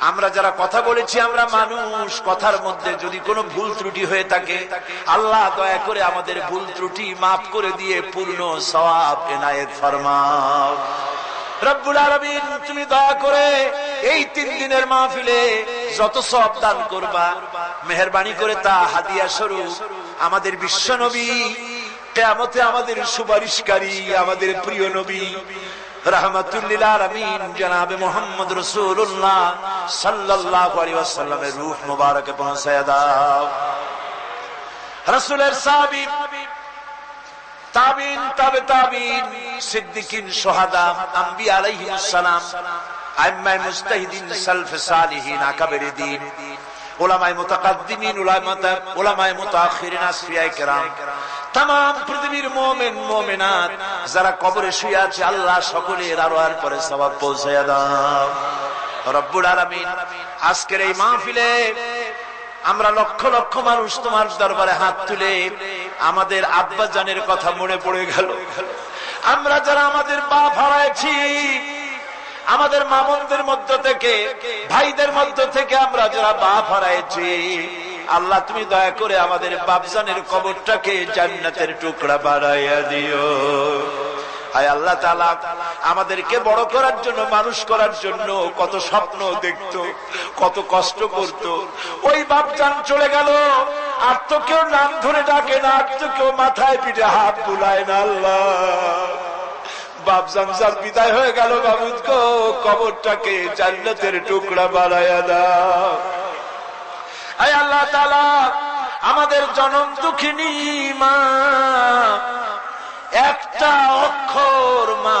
আমরা যারা কথা বলেছি, আমরা মানুষ। কথার মধ্যে যদি কোনো ভুল ত্রুটি হয়ে থাকে, আল্লাহ দয়া করে আমাদের ভুল ত্রুটি মাফ করে দিয়ে পূর্ণ সওয়াব এনায়েত ফরমাও। তুমি দয়া করে এই তিন দিনের মাহফিলে যত সব দান করবা, মেহরবানি করে তা হাদিয়া স্বরূপ আমাদের বিশ্ব নবী, কেয়ামতে আমাদের সুপারিশকারী, আমাদের প্রিয় নবী রহমতুল্লিল আলমিন, জনাবে মোহাম্মদ রসুল্লাহ সাল্লাহ রূহ মুবারকে পৌঁছায় দাও। রসুলের তাবিন, তাবে তাবিন, সিদ্দিকিন আম্বি আলাইহিস সালাম আইম্মাই মুস্তাহিদিন সালিহিন দিন আসফিয়ায়ে কেরাম পৃথিবীর যারা কবরে শুয়ে আছে, আল্লাহ সকলের আরও আর পরে সবাব পৌঁছায়া দাও। রব্বুল আলামিন, আজকের এই মাহফিলে আমরা লক্ষ লক্ষ মানুষ তোমার দরবারে হাত তুলে আমাদের আব্বা জানের কথা মনে পড়ে গেল। আমরা যারা আমাদের বাপ হারাইছি আমাদের মামনদের মধ্য থেকে, ভাইদের মধ্য থেকে আমরা যারা বাপ হারাইছি আল্লাহ তুমি দয়া করে আমাদের বাপজানের কবরটাকে জান্নাতের টুকরা বাড়াইয়া দিও। আয় আল্লাহ তালা আমাদেরকে বড় করার জন্য, মানুষ করার জন্য কত স্বপ্ন দেখত, কত কষ্ট করত। ওই বাপজান চলে গেল, আর তো কেউ নাম ধরে ডাকে না, আর তো কেউ মাথায় পিঠে হাত বুলায় না, আল্লাহ। যার বিদায় হয়ে গেল কবরটাকে টুকরা আল্লাহ আমাদের জনম দুঃখিনী মা, একটা অক্ষর মা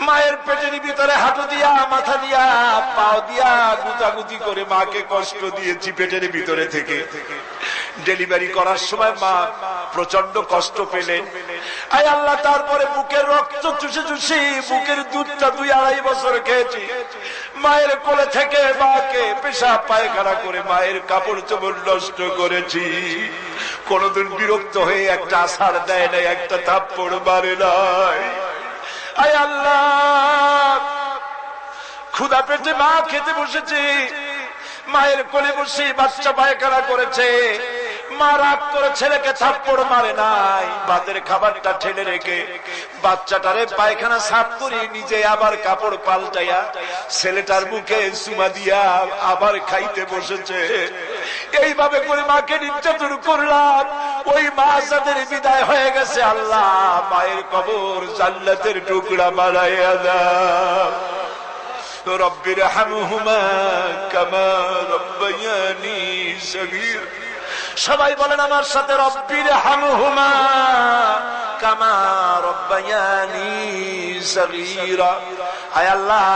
মায়ের পেটের ভিতরে হাঁটু দিয়া, মাথা দিয়া, পাও দিয়া গুতাগুতি করে মাকে কষ্ট দিয়েছি পেটের ভিতরে থেকে। ডেলিভারি করার সময় মা প্রচণ্ড কষ্ট পেলেন। আয় আল্লাহ, তারপরে বুকের রক্ত চুষে চুষি বুকের দুধটা দুই আড়াই বছর খেয়েছি। মায়ের কোলে থেকে মাকে পেশা পায়খানা করে মায়ের কাপড় চোপড় নষ্ট করেছি। কোনদিন বিরক্ত হয়ে একটা আষাঢ় দেয় নাই, একটা থাপ্পড় মারে নাই। ক্ষুদা পেটে মা খেতে বসেছে। মায়ের কোলে বসে বাচ্চা পায়খানা করেছে। মা রাগ করে ছেলেকে থাপ্পড় মারে নাই। ভাতের খাবারটা ঠেলে রেখে বাচ্চাটারে পায়খানা সাফ করে নিজে আবার কাপড় পাল্টাইয়া ছেলেটার মুখে সুমা দিয়া আবার খাইতে বসেছে। এইভাবে করে মাকে নির্যাতন করলাম। ওই মা যাদের বিদায় হয়ে গেছে, আল্লাহ। মায়ের কবর জাল্লাতের টুকরা বাড়াইয়া দাও। রব্বির হামহুমা কামা রব্বায়ানি সগীর সবাই বলেন আমার সাথে রব্বির হামহুমা কামা রব্বায়ানি সগীরা। আয় আল্লাহ,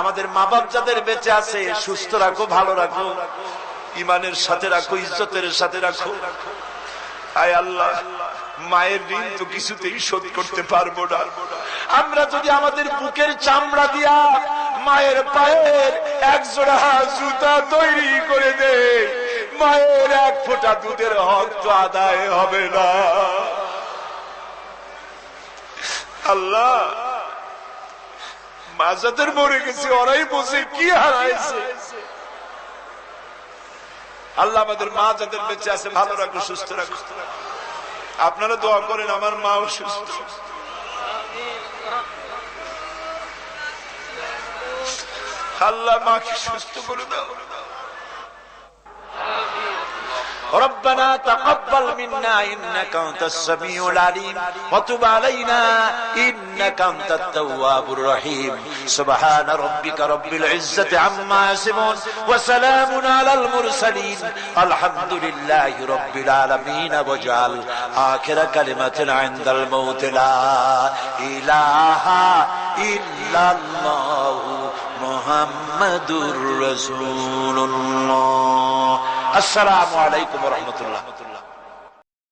আমাদের মা বাপ যাদের বেঁচে আছে, সুস্থ রাখো, ভালো রাখো ইমানের সাথে রাখো, ইজ্জতের সাথে রাখো। আয় আল্লাহ, মায়ের ঋণ তো কিছুতেই শোধ করতে পারব না। আমরা যদি আমাদের বুকের চামড়া দিয়া মায়ের পায়ের এক জোড়া জুতা তৈরি করে দে। মায়ের এক ফোঁটা দুধের হক তো আদায় হবে না। আল্লাহ মা যাদের মরে গেছে, ওরাই বসে কি হারাইছে। আল্লাহ আমাদের মা যাদের বেঁচে আছে, ভালো রাখো সুস্থ রাখো আপনারা দোয়া করেন, আমার মা অসুস্থ আল্লাহ মাকে সুস্থ করে দাও ربنا تقبل منا إنك أنت السميع العليم وتب علينا إنك أنت التواب الرحيم سبحان ربك رب العزة عما يصفون وسلام على المرسلين الحمد لله رب العالمين واجعل آخر كلمة عند الموت لا إله إلا الله محمد رسول الله السلام عليكم ورحمة الله